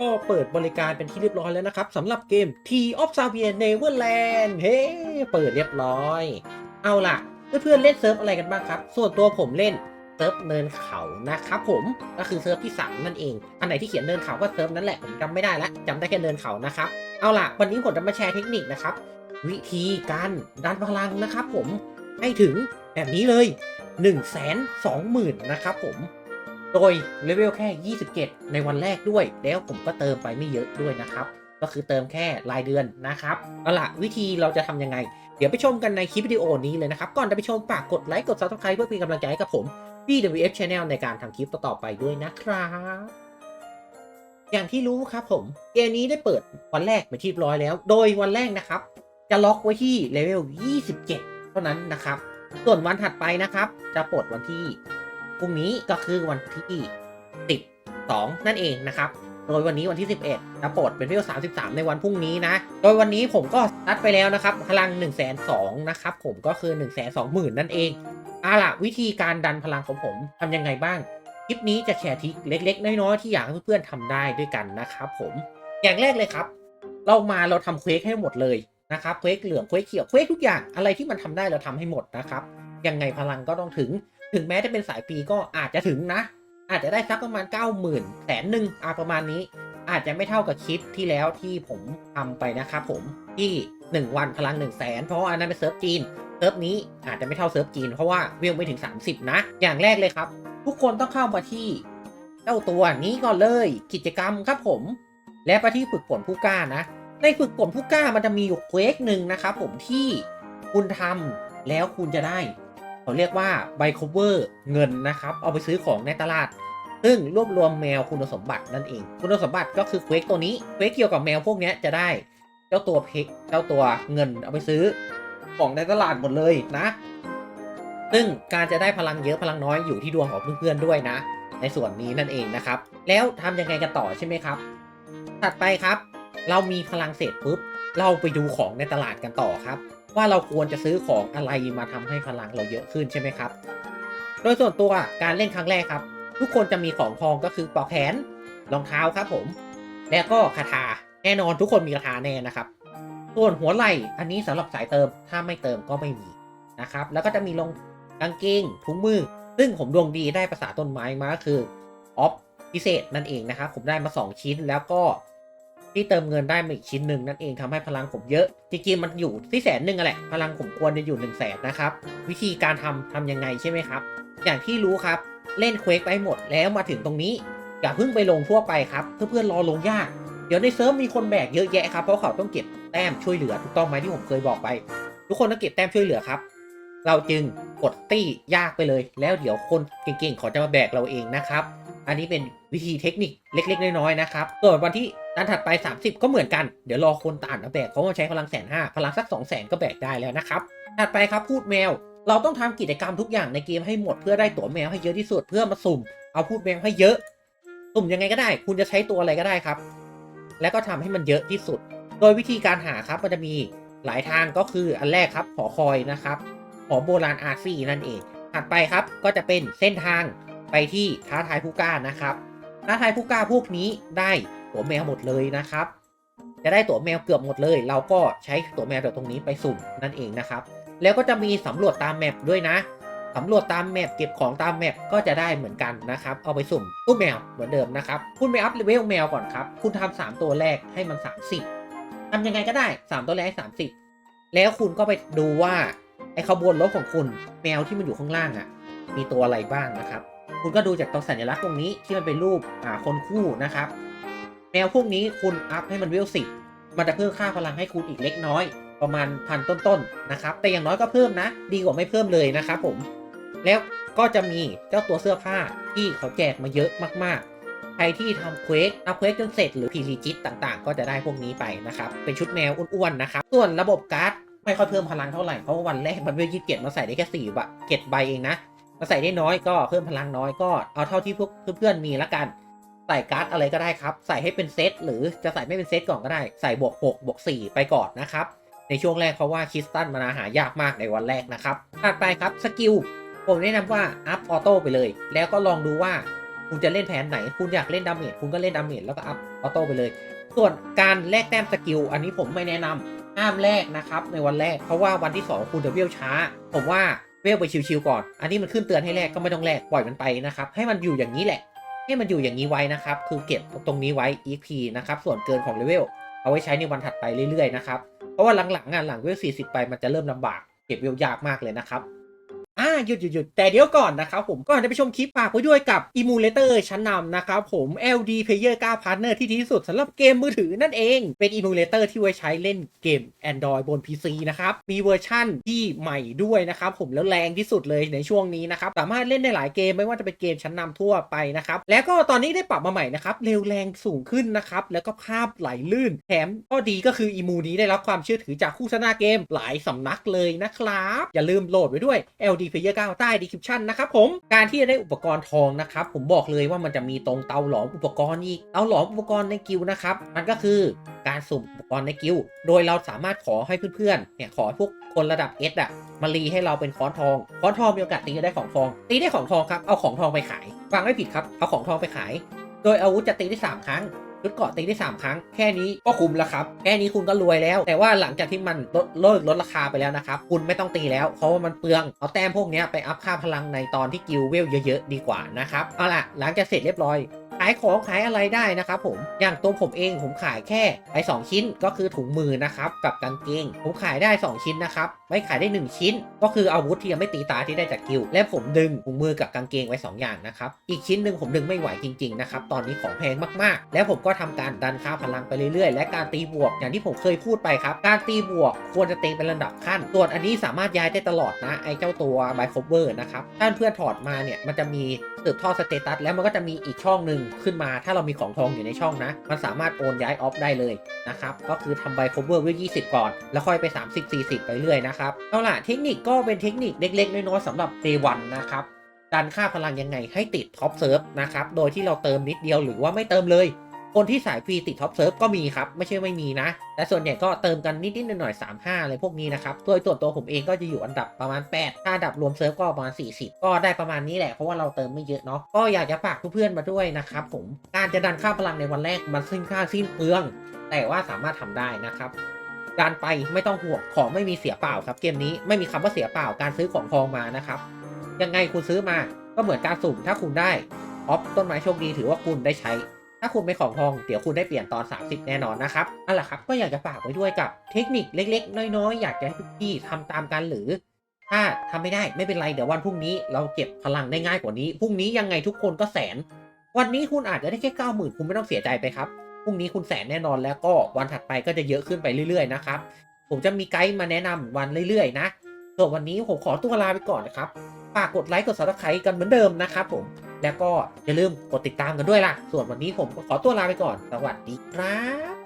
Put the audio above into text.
ก็เปิดบริการเป็นที่เรียบร้อยแล้วนะครับสำหรับเกม T of s a v i a Neverland เฮ้ เปิดเรียบร้อย เอาล่ะ เพื่อนๆเล่นเซิร์ฟอะไรกันบ้างครับ ส่วนตัวผมเล่นเซิร์ฟเนินเขานะครับผมก็คือเซิร์ฟที่สามนั่นเอง อันไหนที่เขียนเนินเขาก็เซิร์ฟนั่นแหละ ผมจำไม่ได้ละจำได้แค่เนินเขานะครับ เอาล่ะ วันนี้ผมจะมาแชร์เทคนิคนะครับ วิธีการดันพลังนะครับผมให้ถึงแบบนี้เลย 1 2 0 0 0 0นะครับผม โดยเลเวลแค่ 27 ในวันแรกด้วย แล้วผมก็เติมไปไม่เยอะด้วยนะครับ ก็คือเติมแค่รายเดือนนะครับเอาล่ะวิธีเราจะทำยังไง เดี๋ยวไปชมกันในคลิปวิดีโอนี้เลยนะครับ ก่อนจะไปชมฝากกดไลค์กด subscribe เพื่อเป็นกำลังใจให้กับผม BWF Channel ในการทำคลิปต่อๆไปด้วยนะครับอย่างที่รู้ครับผม เกมนี้ได้เปิดวันแรกไปที่ร้อยแล้ว โดยวันแรกนะครับ จะล็อกไว้ที่เลเวล 27 เท่านั้นนะครับ ส่วนวันถัดไปนะครับ จะปลดวันที่ พรุ่งนี้ก็คือวันที่ 12 นั่นเองนะครับ โดยวันนี้วันที่ 11จะปลดเป็นเลเวล33 ในวันพรุ่งนี้นะ โดยวันนี้ผมก็ตัดไปแล้วนะครับ พลัง 1 2 0 0 0นะครับ ผมก็คือ 1 2 0 0 0 0 นั่นเองเอาล่ะวิธีการดันพลังของผมทำยังไงบ้าง คลิปนี้จะแชร์ทิคเล็ก ๆ น้อยๆที่อยากให้เพื่อนๆทำได้ด้วยกันนะครับผมอย่างแรกเลยครับ เรามาเราทำเควสให้หมดเลยนะครับเควสเหลืองเควสเขียวเควสทุกอย่างอะไรที่มันทำได้เราทำให้หมดนะครับ ยังไงพลังก็ต้องถึง ถึงแม้จะเป็นสายปีก็อาจจะถึงนะ อาจจะได้สักประมาณ 9 0 0 0 0แสนหนึ่งอาประมาณนี้ อาจจะไม่เท่ากับคลิปที่แล้วที่ผมทำไปนะครับผมที่ 1 วันพลัง1 0 0 0 0แสนเพราะอันนั้นเป็นเซิร์ฟจีนเซิร์ฟนี้อาจจะไม่เท่าเซิร์ฟจีนเพราะว่าเวไม่ถึง 30 นะ อย่างแรกเลยครับ ทุกคนต้องเข้ามาที่เจ้าตัวนี้ก่อนเลยกิจกรรมครับผม และไปที่ฝึกฝนผู้กล้านะ ในฝึกฝนผู้กล้ามันจะมีอยู่เควสหนึ่งนะครับผมที่คุณทำแล้วคุณจะได้ เขาเรียกว่าใบ cover เงินนะครับ เอาไปซื้อของในตลาด ซึ่งรวบรวมแมวคุณสมบัตินั่นเอง คุณสมบัติก็คือเควสตัวนี้เควสเกี่ยวกับแมวพวกนี้จะได้เจ้าตัวเพกเจ้าตัวเงินเอาไปซื้อของในตลาดหมดเลยนะ ซึ่งการจะได้พลังเยอะพลังน้อยอยู่ที่ดวงของเพื่อนๆด้วยนะ ในส่วนนี้นั่นเองนะครับ แล้วทำยังไงกันต่อใช่ไหมครับ ถัดไปครับ เรามีพลังเสร็จปุ๊บเราไปดูของในตลาดกันต่อครับ ว่าเราควรจะซื้อของอะไรมาทำให้พลังเราเยอะขึ้นใช่ไหมครับ โดยส่วนตัวการเล่นครั้งแรกครับ ทุกคนจะมีของทองก็คือปลอกแขนรองเท้าครับผม แล้วก็คาถาแน่นอนทุกคนมีคาถาแน่นะครับ ส่วนหัวไหล่อันนี้สำหรับสายเติมถ้าไม่เติมก็ไม่มีนะครับ แล้วก็จะมีลงกางเกงถุงมือ ซึ่งผมดวงดีได้ภาษาต้นไม้มาก็คือออฟพิเศษนั่นเองนะครับผมได้มา 2 ชิ้นแล้วก็ ที่เติมเงินได้มาอีกชิ้นหนึ่งนั่นเองทำให้พลังผมเยอะ จริงๆมันอยู่ที่แสนหนึ่งอะแหละ พลังผมควรจะอยู่1นึ่งแสนนะครับ วิธีการทำทำยังไงใช่ไหมครับ อย่างที่รู้ครับเล่นเควกไปให้หมดแล้วมาถึงตรงนี้ อย่าเพิ่งไปลงทั่วไปครับ เพื่อนๆรอลงยาก เดี๋ยวในเซิร์ฟมีคนแบกเยอะแยะครับเพราะเขาต้องเก็บแต้มช่วยเหลือถูกต้องไหมที่ผมเคยบอกไป ทุกคนต้องเก็บแต้มช่วยเหลือครับ เราจึงกดตี้ยากไปเลย แล้วเดี๋ยวคนเก่งๆเขาจะมาแบกเราเองนะครับ อันนี้เป็นวิธีเทคนิคเล็ก ๆ น้อยๆนะครับส่วนวันที่นันถัดไป 30 ก็เหมือนกัน เดี๋ยวรอคนต่านมาแบกเขามาใช้พลังแสนห้าพลังสัก2 0 0แสนก็แบกได้แล้วนะครับถัดไปครับพูดแมว เราต้องทำกิจกรรมทุกอย่างในเกมให้หมดเพื่อได้ตั๋วแมวให้เยอะที่สุดเพื่อมาสุ่ม เอาพูดแมวให้เยอะ สุ่มยังไงก็ได้ คุณจะใช้ตัวอะไรก็ได้ครับ แล้วก็ทำให้มันเยอะที่สุด โดยวิธีการหาครับมันจะมีหลายทางก็คืออันแรกครับหอคอยนะครับหอโบราณอาซีนั่นเองถัดไปครับก็จะเป็นเส้นทาง ไปที่ท้าทายผู้กล้านะครับ ท้าทายผู้กล้าพวกนี้ได้ตัวแมวหมดเลยนะครับ จะได้ตัวแมวเกือบหมดเลย เราก็ใช้ตัวแมวแบบตรงนี้ไปสุ่มนั่นเองนะครับ แล้วก็จะมีสำรวจตามแมปด้วยนะสำรวจตามแมปเก็บของตามแมปก็จะได้เหมือนกันนะครับ เอาไปสุ่มตู้แมวเหมือนเดิมนะครับ คุณไปอัพเลเวลแมวก่อนครับ คุณทำสามตัวแรกให้มัน 30ทำยังไงก็ได้ 3 ตัวแรกให้30 แล้วคุณก็ไปดูว่าไอ้ขบวนรถของคุณแมวที่มันอยู่ข้างล่างอะ่ะ มีตัวอะไรบ้างนะครับ คุณก็ดูจากตัวสัญลักษณ์ตรงนี้ที่มันเป็นรูปอ่าคนคู่นะครับ แมวพวกนี้คุณอัพให้มันเวลสิบมันจะเพิ่มค่าพลังให้คุณอีกเล็กน้อย ประมาณพันต้นๆนะครับ แต่อย่างน้อยก็เพิ่มนะ ดีกว่าไม่เพิ่มเลยนะครับผม แล้วก็จะมีเจ้าตัวเสื้อผ้าที่เขาแจกมาเยอะมากๆ ใครที่ทำเควสทำเควสจนเสร็จหรือพีซีจิตต่างๆ ก็จะได้พวกนี้ไปนะครับ เป็นชุดแมวอ้วนๆนะครับ ส่วนระบบการ์ดไม่ค่อยเพิ่มพลังเท่าไหร่ เพราะว่าวันแรกมันเวลยี่สิบเจ็ดมาใส่ได้แค่สี่บะเจ็ดใบเองนะ มาใส่ได้น้อยก็เพิ่มพลังน้อยก็เอาเท่าที่พวกเพื่อนๆมีละกัน ใส่การ์ดอะไรก็ได้ครับ ใส่ให้เป็นเซตหรือจะใส่ไม่เป็นเซตก่อนก็ได้ ใส่บวก6บวก4ไปก่อนนะครับ ในช่วงแรกเพราะว่าคริสตันมันหายากมากในวันแรกนะครับถัดไปครับสกิลผมแนะนำว่าอัพออโต้ไปเลย แล้วก็ลองดูว่าคุณจะเล่นแผนไหน คุณอยากเล่นดาเมจคุณก็เล่นดาเมจแล้วก็อัพออโต้ไปเลย ส่วนการแลกแต้มสกิลอันนี้ผมไม่แนะนำห้ามแลกนะครับในวันแรกเพราะว่าวันที่ 2 คุณจะเวลช้า ผมว่า เวลไปชิวๆก่อน อันนี้มันขึ้นเตือนให้แลกก็ไม่ต้องแลกปล่อยมันไปนะครับ ให้มันอยู่อย่างนี้แหละ ให้มันอยู่อย่างนี้ไว้นะครับ คือเก็บตรงนี้ไว้ EP นะครับ ส่วนเกินของเลเวลเอาไว้ใช้ในวันถัดไปเรื่อยๆนะครับ เพราะว่าหลังๆอะหลังเวล40 ไปมันจะเริ่มลำบาก เก็บเวลยากมากเลยนะครับ อ่าหยุดหยุดหยุดแต่เดี๋ยวก่อนนะครับผมก่อนจะไปชมคลิปฝากไว้ด้วยกับ Emulator ชั้นนำนะครับผม LD Player 9 Partner ที่ดีที่สุดสำหรับเกมมือถือนั่นเอง เป็น Emulator ที่ไว้ใช้เล่นเกม Android บน PC นะครับ มีเวอร์ชั่นที่ใหม่ด้วยนะครับผมแล้วแรงที่สุดเลยในช่วงนี้นะครับ สามารถเล่นได้หลายเกมไม่ว่าจะเป็นเกมชั้นนำทั่วไปนะครับ แล้วก็ตอนนี้ได้ปรับมาใหม่นะครับ เร็วแรงสูงขึ้นนะครับ แล้วก็ภาพไหลลื่น แถมข้อดีก็คืออีมูนี้ได้รับความเชื่อถือจากคู่ชนะเกมหลายสำนักเลยนะครับ อย่าลืมโหลดไว้ด้วย LD Player 9 ใต้ description นะครับผม การที่จะได้อุปกรณ์ทองนะครับ ผมบอกเลยว่ามันจะมีตรงเตาหลอมอุปกรณ์อีก เตาหลอมอุปกรณ์ในกิลนะครับ มันก็คือการสุ่มอุปกรณ์ในกิลโดยเราสามารถขอให้เพื่อนๆ เนี่ยขอพวกคนระดับ S อะมารีให้เราเป็นค้อนทอง ค้อนทองมีโอกาสตีได้ของทอง ตีได้ของทองครับ เอาของทองไปขาย ฟังไม่ผิดครับ เอาของทองไปขาย โดยอาวุธจะตีได้ 3 ครั้ง ชุดเกาะตีได้ 3 ครั้ง แค่นี้ก็คุ้มแล้วครับ แค่นี้คุณก็รวยแล้ว แต่ว่าหลังจากที่มันลดเลิกลดราคาไปแล้วนะครับ คุณไม่ต้องตีแล้ว เพราะว่ามันเปลือง เอาแต้มพวกนี้ไปอัพค่าพลังในตอนที่กิลเวลเยอะๆ ดีกว่านะครับ เอาล่ะ หลังจากเสร็จเรียบร้อย ขายของขายอะไรได้นะครับผมอย่างตัวผมเองผมขายแค่ไอ้สองชิ้นก็คือถุงมือนะครับกับกางเกง ผมขายได้ 2 ชิ้นนะครับไม่ขายได้ 1 ชิ้น ก็คืออาวุธที่ยังไม่ตีตาที่ได้จากกิลและผมดึงถุงมือกับกางเกงไว้ 2 อย่างนะครับอีกชิ้นหนึ่งผมดึงไม่ไหวจริงๆนะครับตอนนี้ของแพงมากๆ แล้วผมก็ทำการดันค่าพลังไปเรื่อยๆ และการตีบวกอย่างที่ผมเคยพูดไปครับการตีบวกควรจะเตีเป็นระดับขั้นส่วนอันนี้สามารถย้ายได้ตลอดนะไอ้เจ้าตัวไบโคเวอร์นะครับถ้าเพื่อนถอดมาเนี่ยมันจะมีสืบทอดสเตตัสแล้วมันก็จะมีอีกช่องหนึ่งขึ้นมา ถ้าเรามีของทองอยู่ในช่องนะ มันสามารถโอนย้ายออฟได้เลยนะครับ ก็คือทำใบ cover ไว้20 ก่อน แล้วค่อยไป 30 40 ไปเรื่อยนะครับ เอาล่ะ เทคนิคก็เป็นเทคนิคเล็กๆ น้อยๆสำหรับ Day 1นะครับดันค่าพลังยังไงให้ติดท็อปเซิร์ฟนะครับ โดยที่เราเติมนิดเดียวหรือว่าไม่เติมเลย คนที่สายฟรีติดท็อปเซิร์ฟก็มีครับ ไม่ใช่ไม่มีนะ แต่ส่วนใหญ่ก็เติมกันนิดๆหน่อยๆ3 5อะไรพวกนี้นะครับโดยส่วนตัวผมเองก็จะอยู่อันดับประมาณ 8 ถ้าอันดับรวมเซิร์ฟก็ประมาณ 40 ก็ได้ประมาณนี้แหละเพราะว่าเราเติมไม่เยอะเนาะก็อยากจะฝากเพื่อนๆมาด้วยนะครับผมการจะดันค่าพลังในวันแรกมันสิ้นค่าสิ้นเปลือง แต่ว่าสามารถทำได้นะครับการไปไม่ต้องห่วงของไม่มีเสียเปล่าครับ เกมนี้ไม่มีคำว่าเสียเปล่าการซื้อของทองมานะครับยังไงคุณซื้อมาก็เหมือนการสุ่มถ้าคุณได้ออฟต้นไม้โชคดีถือว่าคุณได้ใช้ ถ้าคุณไม่ของทอง เดี๋ยวคุณได้เปลี่ยนตอน 30 แน่นอนนะครับนั่นแหละครับก็อยากจะฝากไว้ด้วยกับเทคนิคเล็ก ๆ น้อยๆ อยากจะให้ทุกที่ทำตามกันหรือ ถ้าทำไม่ได้ไม่เป็นไรเดี๋ยววันพรุ่งนี้เราเก็บพลังได้ง่ายกว่านี้พรุ่งนี้ยังไงทุกคนก็แสน วันนี้คุณอาจจะได้แค่เก้าหมื่นคุณไม่ต้องเสียใจไปครับพรุ่งนี้คุณแสนแน่นอนแล้วก็วันถัดไปก็จะเยอะขึ้นไปเรื่อยๆนะครับผมจะมีไกด์มาแนะนำวันเรื่อยๆนะส่วนวันนี้ผมขอตัวลาไปก่อนนะครับฝากกดไลค์กด subscribe กันเหมือนเดิมนะครับผม แล้วก็อย่าลืมกดติดตามกันด้วยล่ะ ส่วนวันนี้ผมก็ขอตัวลาไปก่อน สวัสดีครับ